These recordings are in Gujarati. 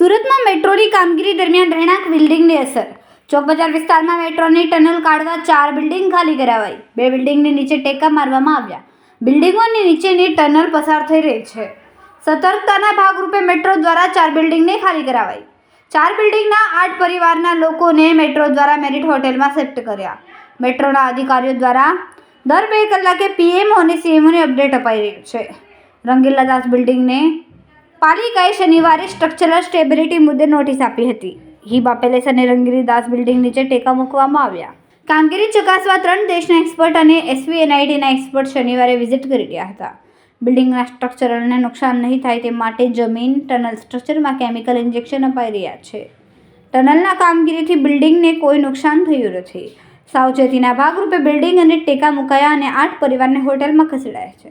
સુરતમાં મેટ્રોની કામગીરી દરમિયાન રહેણાંક બિલ્ડિંગની અસર. ચોક બજાર વિસ્તારમાં મેટ્રોની ટનલ કાઢવા ચાર બિલ્ડિંગ ખાલી કરાવાઈ. બે બિલ્ડિંગની નીચે ટેકા મારવામાં આવ્યા. બિલ્ડિંગોની નીચેની ટનલ પસાર થઈ રહી છે. સતર્કતાના ભાગરૂપે મેટ્રો દ્વારા ચાર બિલ્ડિંગને ખાલી કરાવાઈ. ચાર બિલ્ડિંગના આઠ પરિવારના લોકોને મેટ્રો દ્વારા મેરિટ હોટેલમાં શિફ્ટ કર્યા. મેટ્રોના અધિકારીઓ દ્વારા દર બે કલાકે પીએમઓ અને સીએમઓને અપડેટ અપાઈ રહ્યું છે. રંગીલાદાસ બિલ્ડિંગને પાલિકાએ શનિવારે સ્ટ્રક્ચરલ સ્ટેબિલિટી મુદ્દે નોટિસ આપી હતી. હિબા પેલેસ અને રંગીલીદાસ બિલ્ડિંગ નીચે ટેકા મૂકવામાં આવ્યા. કામગીરી ચકાસવા ત્રણ દેશના એક્સપર્ટ અને એસવીએનઆઈટીના એક્સપર્ટ શનિવારે વિઝિટ કરી રહ્યા હતા. બિલ્ડિંગના સ્ટ્રક્ચરલને નુકસાન નહીં થાય તે માટે જમીન ટનલ સ્ટ્રક્ચરમાં કેમિકલ ઇન્જેક્શન અપાઈ રહ્યા છે. ટનલના કામગીરીથી બિલ્ડિંગને કોઈ નુકસાન થયું નથી. સાવચેતીના ભાગરૂપે બિલ્ડિંગ અને ટેકા મુકાયા અને આઠ પરિવારને હોટેલમાં ખસેડાયા છે.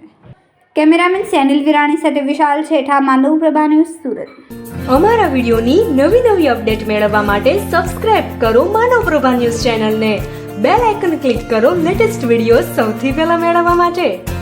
કેમેરામેન સેનિલ વિરાણી સાથે વિશાલ છેઠા માનવ પ્રભા ન્યૂઝ સુરત. અમારા વિડીયોની નવી નવી અપડેટ મેળવવા માટે સબસ્ક્રાઇબ કરો માનવ પ્રભા ન્યૂઝ ચેનલને. બેલ આઇકન ક્લિક કરો લેટેસ્ટ વીડિયો સૌથી પહેલા મેળવવા માટે.